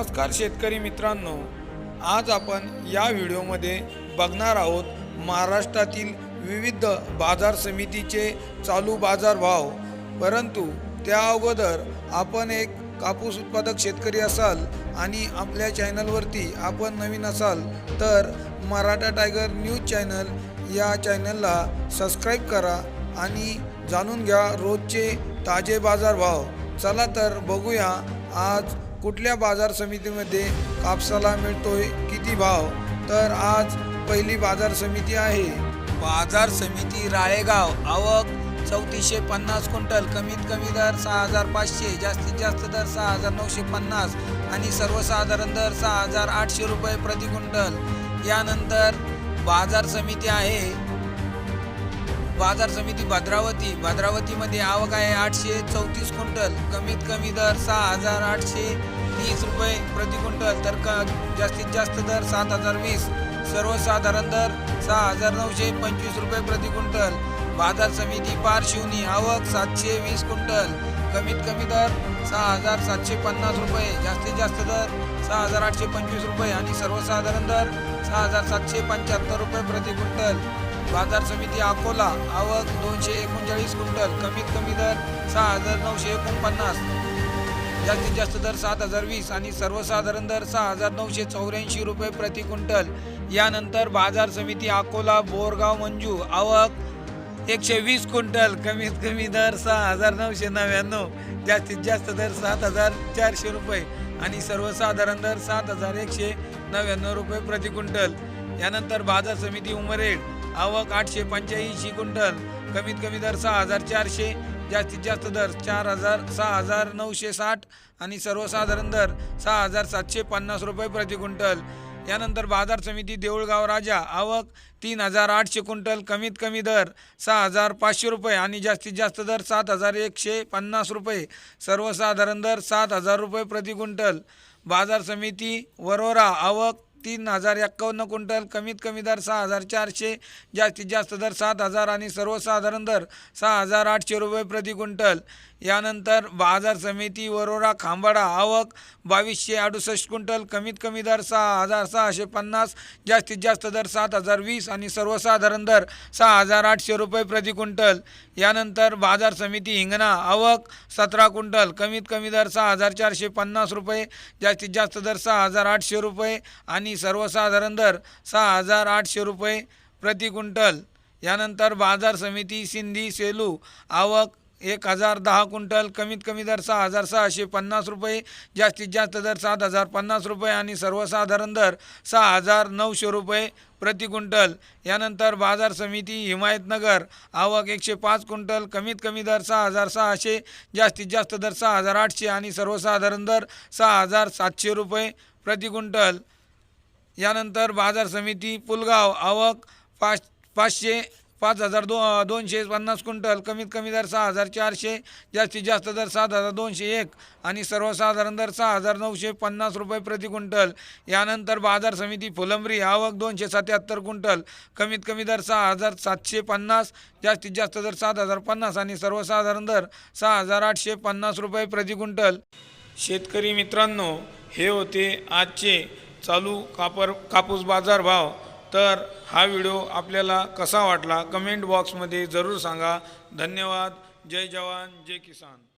नमस्कार शेतकरी मित्रांनो. आज आपण या व्हिडिओमध्ये बघणार आहोत महाराष्ट्रातील विविध बाजार समितीचे चालू बाजार भाव. परंतु त्या अगोदर आपण एक कापूस उत्पादक शेतकरी असाल आणि आपल्या चॅनलवरती आपण नवीन असाल तर मराठा टायगर न्यूज चॅनल या चॅनलला सबस्क्राईब करा आणि जाणून घ्या रोजचे ताजे बाजार भाव. चला तर बघूया आज कुठल्या बाजार समितीमध्ये कापसाला मिळतोय किती भाव? तर आज पहिली बाजार समिती आहे. बाजार समिती राळेगाव. आवक चौतीसशे पन्नास क्विंटल. कमीत कमी दर सहा हजार पाचशे जास्तीत जास्त दर सहा हजार नऊशे पन्नास आणि सर्वसाधारण दर सहा हजार आठशे रुपये प्रति क्विंटल. यानंतर बाजार समिती आहे. बाजार समिती भद्रावती. भद्रावतीमध्ये आवक आहे आठशे चौतीस क्विंटल. कमीत कमी दर सहा हजार आठशे तीस रुपये प्रति क्विंटल. तर क जास्तीत जास्त दर सात हजार वीस. सर्वसाधारण दर सहा हजार नऊशे पंचवीस रुपये प्रति क्विंटल. बाजार समिती पार शिवनी आवक सातशे वीस क्विंटल. कमीत कमी दर सहा हजार सातशे पन्नास रुपये. जास्तीत जास्त दर सहा हजार आठशे पंचवीस रुपये. आणि सर्वसाधारण दर सहा हजार सातशे पंच्याहत्तर रुपये प्रति क्विंटल. बाजार समिती अकोला आवक दोनशे एकोणचाळीस क्विंटल कमीत कमी दर सहा हजार नऊशे एकोणपन्नास. जास्तीत जास्त दर सात हजार वीस आणि सर्वसाधारण दर सहा हजार नऊशे चौऱ्याऐंशी रुपये प्रति क्विंटल. यानंतर बाजार समिती अकोला बोरगाव मंजू आवक एकशे वीस क्विंटल कमीत कमी दर सहा हजार नऊशे नव्याण्णव. जास्तीत जास्त दर सात हजार चारशे रुपये आणि सर्वसाधारण दर सात हजार एकशे नव्याण्णव रुपये प्रति क्विंटल. यानंतर बाजार समिती उमरेड आवक आठशे पंच्याऐंशी क्विंटल कमीत कमी दर सहा हजार चारशे जास्तीत जास्त दर चार हजार सहा हजार नऊशे साठ आणि सर्वसाधारण दर सहा हजार सातशे पन्नास रुपये प्रति क्विंटल यानंतर बाजार समिती देऊळगाव राजा आवक तीन हजार आठशे क्विंटल कमीत कमी दर सहा हजार पाचशे रुपये आणि जास्तीत जास्त दर सात हजार एकशे पन्नास रुपये. सर्वसाधारण दर सात हजार रुपये प्रति क्विंटल बाजार समिती वरोरा आवक तीन हजार एक्कावन्न क्विंटल कमीत कमी दर सहा हजार चारशे जास्तीत जास्त दर सात हजार आणि सर्वसाधारण दर सहा हजार आठशे रुपये प्रति क्विंटल. यानंतर बाजार समिती वरोरा खांबाडा आवक बावीसशे अडुसष्ट क्विंटल कमीत कमी दर सहा हजार सहाशे पन्नास जास्तीत जास्त दर सात हजार वीस आणि सर्वसाधारण दर सहा हजार आठशे रुपये प्रति क्विंटल. यानंतर बाजार समिती हिंगणा आवक सतरा क्विंटल कमीत कमी दर सहा हजार चारशे पन्नास रुपये जास्तीत जास्त दर सहा हजार आठशे रुपये आणि आणि सर्वसाधारण दर सहा हजार आठशे रुपये प्रति क्विंटल. यानंतर बाजार समिती सिंधी सेलू आवक एक हजार दहा क्विंटल कमीत कमी दर सहा हजार सहाशे पन्नास रुपये जास्तीत जास्त दर सात हजार पन्नास रुपये आणि सर्वसाधारण दर सहा हजार नऊशे रुपये प्रति क्विंटल. यानंतर बाजार समिती हिमायतनगर आवक एकशे पाच क्विंटल कमीत कमी दर सहा हजार सहाशे जास्तीत जास्त दर सहा हजार आठशे आणि सर्वसाधारण दर सहा हजार सातशे रुपये प्रति क्विंटल. यानंतर बाजार समिती पुलगाव आवक पाच पाचशे पाच हजार दो दोनशे पन्नास क्विंटल कमीत कमी दर सहा हजार चारशे जास्तीत जास्त दर सात हजार दोनशे एक आणि सर्वसाधारण दर सहा हजार नऊशे पन्नास रुपये प्रति क्विंटल. यानंतर बाजार समिती फुलंबरी आवक दोनशे सत्याहत्तर क्विंटल कमीत कमी दर सहा हजार सातशे पन्नास जास्तीत जास्त दर सात हजार पन्नास आणि सर्वसाधारण दर सहा हजार आठशे पन्नास रुपये प्रति क्विंटल. शेतकरी मित्रांनो हे होते आजचे चालू कापर कापूस बाजार भाव. तर हा व्हिडिओ आपल्याला कसा वाटला? कमेंट बॉक्समध्ये जरूर सांगा. धन्यवाद. जय जवान जय किसान.